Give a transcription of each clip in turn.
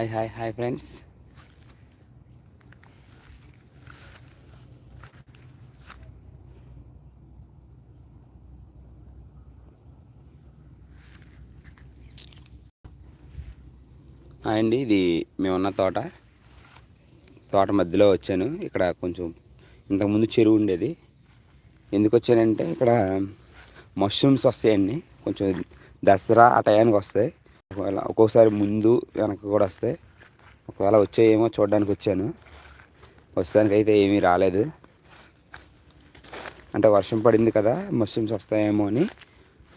Hi hi hi friends hi అండి ఇది మేమున్న తోట. తోట మధ్యలో వచ్చాను. ఇక్కడ కొంచెం ఇంతకుముందు చెరువు ఉండేది. ఎందుకు వచ్చానంటే ఇక్కడ మష్రూమ్స్ వస్తాయండి. కొంచెం దసరా ఆ టయానికి వస్తాయి. ఒకవేళ ఒక్కొక్కసారి ముందు వెనక కూడా వస్తాయి ఒకవేళ వచ్చాయేమో చూడడానికి వచ్చాను. ప్రస్తుతానికి అయితే ఏమీ రాలేదు. అంటే వర్షం పడింది కదా మష్రూమ్స్ వస్తాయేమో అని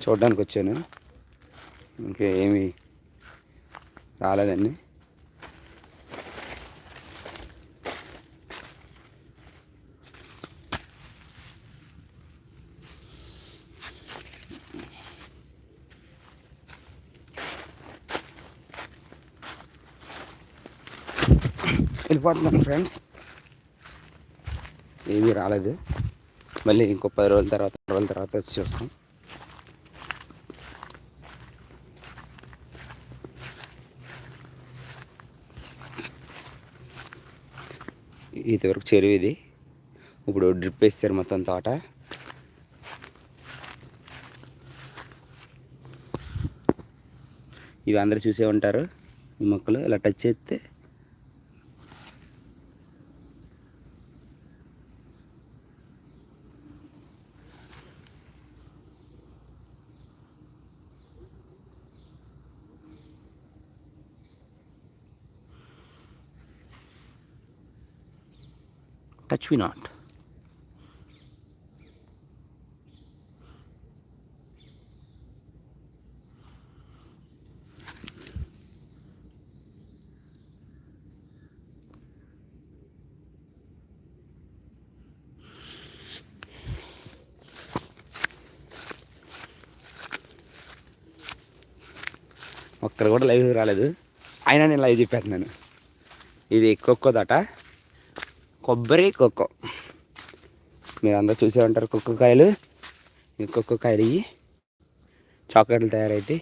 చూడడానికి వచ్చాను. ఇంకా ఏమీ రాలేదండి. వెళ్ళిపోతున్నాను ఫ్రెండ్స్ ఏమీ రాలేదు. మళ్ళీ ఇంకో పది రోజుల తర్వాత రోజుల తర్వాత వచ్చి చూస్తాం. ఇది వరకు చెరువు ఇది. ఇప్పుడు డ్రిప్ వేస్తారు మొత్తం తోట. ఇవి అందరు చూసే ఉంటారు. ఈ మొక్కలు ఇలా టచ్ చేస్తే touch me not. ఒక్కరు కూడా లైవ్ రాలేదు. అయినా నేను లైవ్ చెప్పేస్తున్నాను. ఇది కొక్కోదట. కొబ్బరి కొక్కో. మీరు అందరు చూసే ఉంటారు కుక్కకాయలు. ఈ కుక్కకాయలు ఇవి చాక్లెట్లు తయారైతే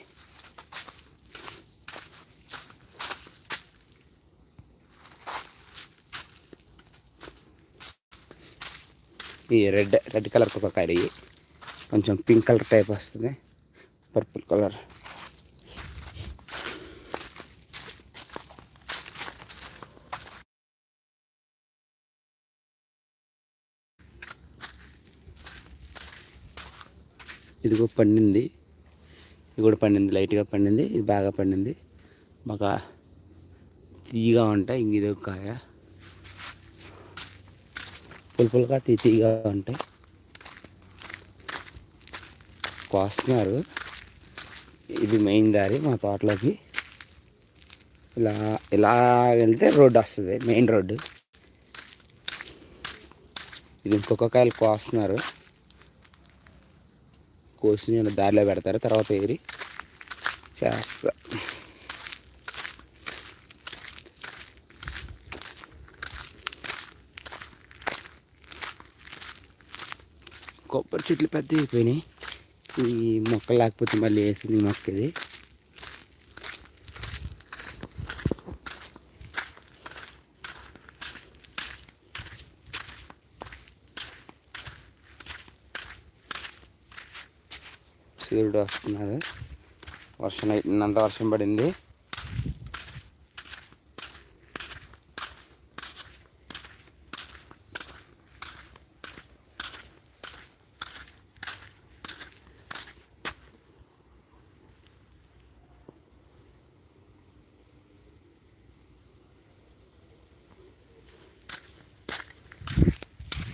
ఈ రెడ్ రెడ్ కలర్ కుక్కకాయలు ఇవి కొంచెం పింక్ కలర్ టైప్ వస్తుంది. Purple colour. ఇదిగో పండింది. ఇది కూడా పండింది లైట్గా పండింది ఇది బాగా పండింది. బాగా తీగా ఉంటాయి ఇంక ఇది ఒక కాయ. పులుపులుగా తీ తీయగా ఉంటాయి కోస్తున్నారు. ఇది మెయిన్ దారి మా తోటలోకి. ఇలా ఇలా వెళ్తే రోడ్డు వస్తుంది మెయిన్ రోడ్డు. ఇది ఇంకొక కాయలు కోస్తున్నారు. కోసి నేను దారిలో పెడతారు. తర్వాత ఏరి చేస్తా. కొబ్బరి చెట్లు పెద్ద అయిపోయినాయి. ఈ మొక్క లేకపోతే మళ్ళీ వేసింది ఈ మొక్క ఇది సూర్యుడు వస్తున్నారు వర్షం అయిపోయిందంత వర్షం పడింది.